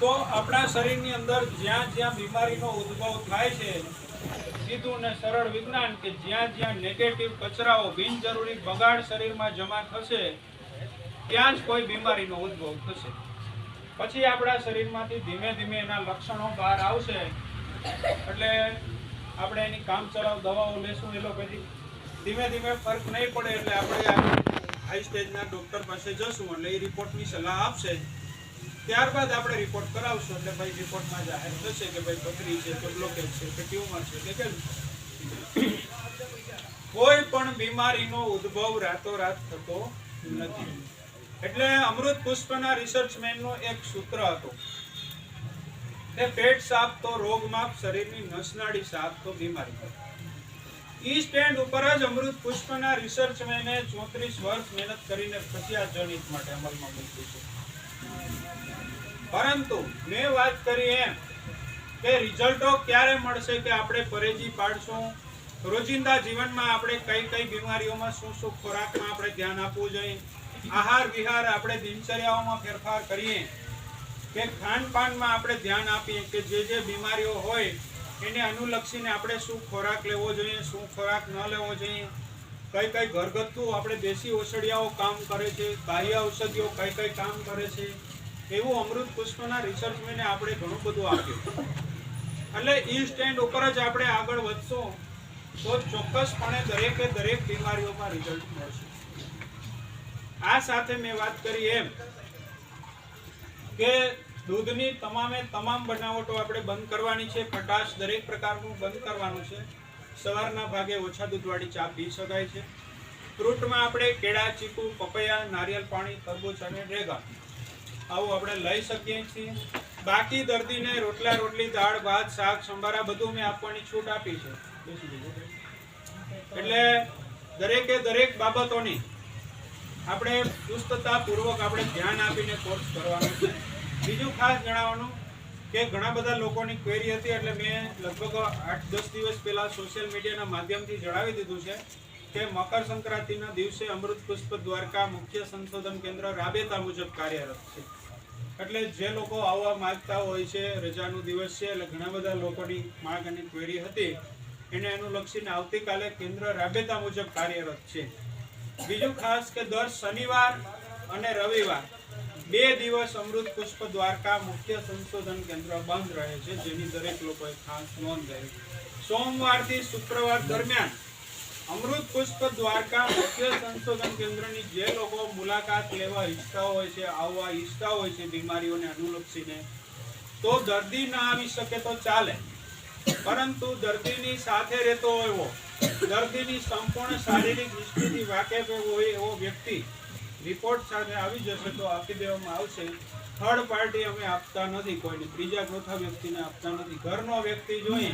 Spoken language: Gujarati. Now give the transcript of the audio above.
તો આપણા શરીરની અંદર જ્યાં જ્યાં બીમારીનો ઉદ્ભવ થાય છે, સીધું ને સરળ વિજ્ઞાન કે જ્યાં જ્યાં નેગેટિવ કચરાઓ બિનજરૂરી બગાડ શરીરમાં જમા થશે, ત્યાં જ કોઈ બીમારીનો ઉદ્ભવ થશે. પછી આપણા શરીરમાંથી ધીમે ધીમે એના લક્ષણો બહાર આવશે. એટલે આપણે એની કામચલાઉ દવાઓ લેશું એલોપેથી ધીમે ધીમે ફરક નહીં પડે એટલે આપણે હાઈ સ્ટેજના ડૉક્ટર પાસે જશું એટલે એ રિપોર્ટની સલાહ આપશે. ત્યારબાદ આપણે રિપોર્ટ કરાવશું. એટલે ભાઈ રિપોર્ટમાં જાહેર થશે કે ભાઈ પથરી છે કે બ્લોકેજ છે કે ટ્યુમર છે કે કેમ કોઈ પણ બીમારીનો ઉદ્ભવ રાતોરાત થતો નથી. એટલે અમૃત પુષ્પના રિસર્ચમેનનો એક સૂત્ર હતો કે પેટ સાફ તો રોગ માપ શરીરની નસનાળી સાફ તો બીમારી થાય ઈ સ્ટેન્ડ ઉપર જ અમૃત પુષ્પના રિસર્ચમેને ચોત્રીસ વર્ષ મહેનત કરીને પ્રત્યાજનિત માટે અમલમાં મૂક્યું છે. પરંતુ મેં વાત કરી એમ કે રિઝલ્ટો ક્યારે મળશે કે આપણે પરેજી પાડશું? રોજિંદા જીવનમાં આપણે કઈ કઈ બીમારીઓમાં શું શું ખોરાકમાં આપણે ધ્યાન આપવું જોઈએ? આહાર વિહાર આપણે દિનચર્યાઓમાં ફેરફાર કરીએ કે ખાનપાનમાં આપણે ધ્યાન આપીએ કે જે જે બીમારીઓ હોય એને અનુલક્ષીને આપણે શું ખોરાક લેવો જોઈએ, શું ખોરાક ન લેવો જોઈએ? કઈ કઈ ઘરગથ્થુ આપણે દેશી ઔષધિયાઓ કામ કરે છે, બાહ્ય ઔષધિઓ કઈ કઈ કામ કરે છે, એવું અમૃત પુષ્પના રિસર્ચમેને આપણે ઘણું બધું આપ્યું. એટલે ઈ સ્ટેન્ડ ઉપર જ આપણે આગળ વધશો, તો ચોક્કસપણે દરેકે દરેક બીમારીઓમાં રિઝલ્ટ મળશે. આ સાથે મેં વાત કરી એમ કે દૂધની તમામે તમામ બનાવટો આપણે બંધ કરવાની છે ખટાશ દરેક પ્રકારનું બંધ કરવાનું છે. સવારના ભાગે ઓછા દૂધવાળી ચા પી શકાય છે. ફ્રૂટમાં આપણે કેળા, ચીકુ, પપૈયા નારિયેળ પાણી, તરબૂચ અને રેગા આવું આપણે લઈ શકીએ છીએ. બાકી દર્દીને રોટલા, રોટલી, દાળ, ભાત, શાક, સંભારા બધું મેં આપવાની છૂટ આપી છે. એટલે દરેકે દરેક બાબતોની આપણે ચુસ્તતાપૂર્વક આપણે ધ્યાન આપીને કોર્સ કરવાનો છે. બીજું ખાસ જણાવવાનું કે ઘણા બધા લોકોની ક્વેરી હતી એટલે મેં લગભગ આઠ દસ દિવસ પહેલાં સોશિયલ મીડિયાના માધ્યમથી જણાવી દીધું છે કે મકર સંક્રાંતિના દિવસે અમૃત પુષ્પ દ્વારકા મુખ્ય સંશોધન કેન્દ્ર રાબેતા મુજબ કાર્યરત છે. એટલે જે લોકો આવવા માગતા હોય છે, રજાનો દિવસ છે, એટલે ઘણા બધા લોકોની માગ અને ક્વેરી હતી. એને અનુલક્ષીને આવતીકાલે કેન્દ્ર રાબેતા મુજબ કાર્યરત છે. બીજું ખાસ કે દર શનિવાર અને રવિવાર બે દિવસ અમૃત પુષ્પ દ્વારકા મુખ્ય સંશોધન કેન્દ્ર બંધ રહે છે, જેની દરેક લોકોએ ખાસ નોંધ લેવી સોમવારથી શુક્રવાર દરમિયાન અમૃત પુષ્પ દ્વારકા મુખ્ય સંશોધન કેન્દ્રની જે લોકો મુલાકાત લેવા ઈચ્છતા હોય છે, આવવા ઈચ્છતા હોય છે, બીમારીઓને અનુલક્ષીને, તો દર્દી ના આવી શકે તો ચાલે. પરંતુ દર્દીની સાથે રહેતો હોય એવો, દર્દીની સંપૂર્ણ શારીરિક દૃષ્ટિથી વાકેફ હોય એવો વ્યક્તિ રિપોર્ટ સાથે આવી જશે તો આપી દેવામાં આવશે. થર્ડ પાર્ટી અમે આપતા નથી, કોઈને ત્રીજા ચોથા વ્યક્તિને આપતા નથી. ઘરનો વ્યક્તિ જોઈએ.